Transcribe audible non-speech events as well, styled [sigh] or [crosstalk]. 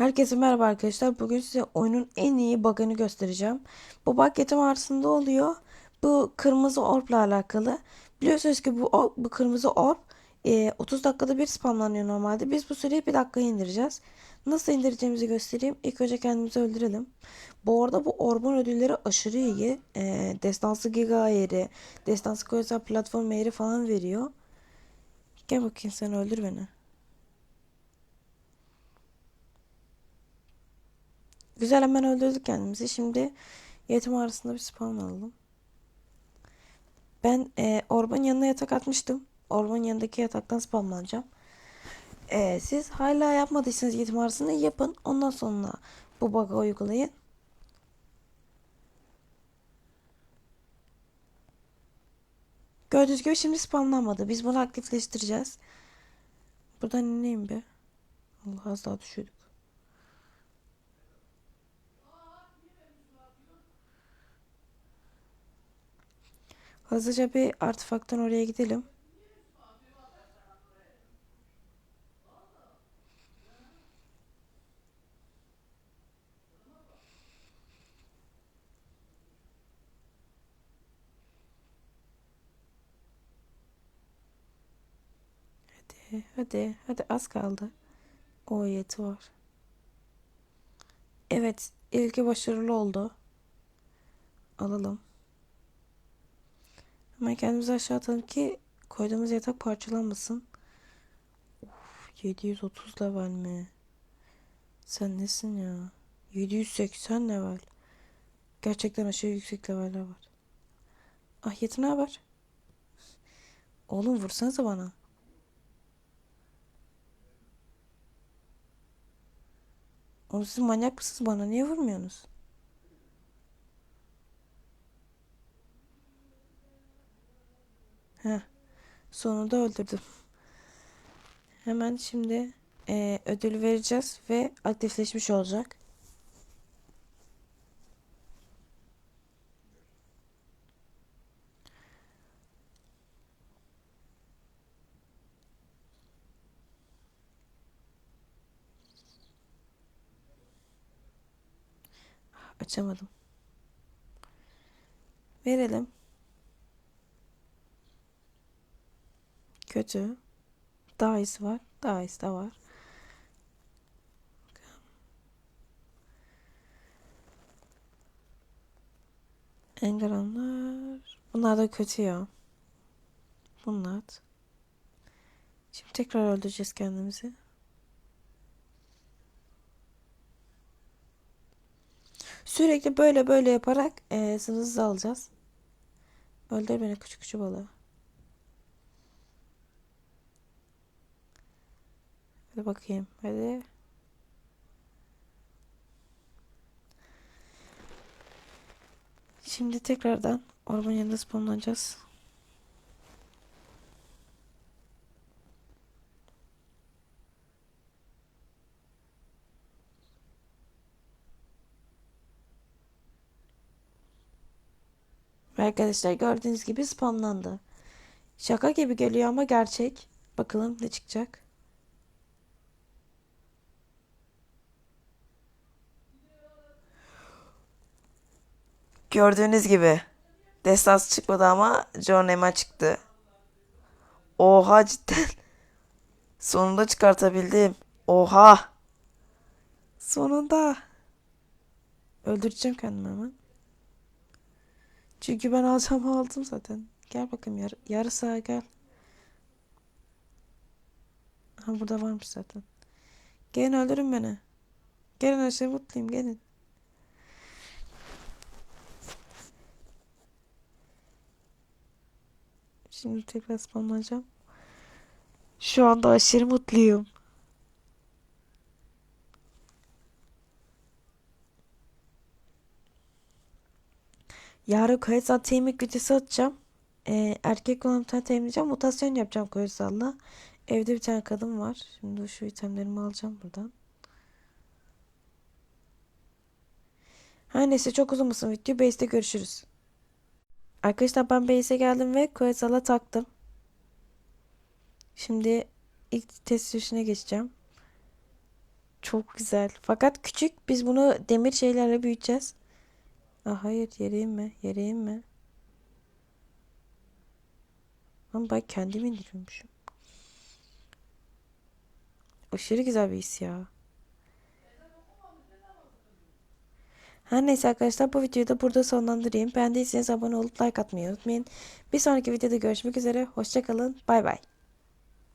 Herkese merhaba arkadaşlar. Bugün size oyunun en iyi bug'ını göstereceğim. Bu bug yetim arasında oluyor. Bu kırmızı orbla alakalı. Biliyorsunuz ki bu, or- bu kırmızı orb e, 30 dakikada bir spamlanıyor normalde. Biz bu süreyi bir dakikaya indireceğiz. Nasıl indireceğimizi göstereyim. İlk önce kendimizi öldürelim. Bu arada bu orbun ödülleri aşırı iyi. E, destansı giga ayarı, destansı koyasal platform ayarı falan veriyor. Gel bakayım sen öldür beni. Güzel hemen öldürdük kendimizi. Şimdi yetim arasında bir spawn alalım. Ben e, Orban yanına yatak atmıştım. Orban yanındaki yataktan spamlanacağım. E, siz hala yapmadıysanız yetim arasında yapın. Ondan sonra bu bug'ı uygulayın. Gördüğünüz gibi şimdi spamlanmadı. Biz bunu aktifleştireceğiz. Buradan ineyim bir. Allah az daha düşürdük. Hızlıca bir artefakttan oraya gidelim. Hadi, hadi, hadi az kaldı. O yeti var. Evet, ilki başarılı oldu. Alalım. Hemen kendimizi aşağı atalım ki koyduğumuz yatak parçalanmasın. Uf, 730 level mi? Sen nesin ya? 780 level. Gerçekten aşırı yüksek leveller var. Ah Yeti ne haber? Oğlum vursanıza bana. Oğlum siz manyak mısınız bana? Niye vurmuyorsunuz? Heh. Sonunda öldürdüm. Hemen şimdi eee ödül vereceğiz ve aktifleşmiş olacak. Açamadım. Verelim. Kötü. Daha var. Daha iyisi de var. Engeranlar. Bunlar da kötü ya. Bunlar. Şimdi tekrar öldüreceğiz kendimizi. Sürekli böyle böyle yaparak e, sınırsız alacağız. Öldür beni küçük küçük balığı. Hadi bakayım. Hadi. Şimdi tekrardan orman yanında spawnlanacağız. Arkadaşlar gördüğünüz gibi spamlandı. Şaka gibi geliyor ama gerçek. Bakalım ne çıkacak. Gördüğünüz gibi. Destans çıkmadı ama John Emma çıktı. Oha cidden. [laughs] Sonunda çıkartabildim. Oha. Sonunda. Öldüreceğim kendimi hemen. Çünkü ben alacağımı aldım zaten. Gel bakayım yar yarı sağa gel. Ha burada varmış zaten. Gelin öldürün beni. Gelin aşağı mutluyum gelin. Şimdi tekrar spamlanacağım. Şu anda aşırı mutluyum. Yarın Koyasal temik videosu atacağım. Ee, erkek olan bir tane temizleyeceğim. Mutasyon yapacağım Koyasal'la. Evde bir tane kadın var. Şimdi şu itemlerimi alacağım buradan. Her neyse çok uzun video. Base'de görüşürüz. Arkadaşlar ben base'e geldim ve Koyasal'a taktım. Şimdi ilk test sürüşüne geçeceğim. Çok güzel. Fakat küçük. Biz bunu demir şeylerle büyüteceğiz. Aa, hayır yere inme. Yere inme. Ama ben kendim indiriyormuşum. Aşırı güzel bir his ya. Her neyse arkadaşlar bu videoyu da burada sonlandırayım. Beğendiyseniz abone olup like atmayı unutmayın. Bir sonraki videoda görüşmek üzere. Hoşçakalın. Bay bay.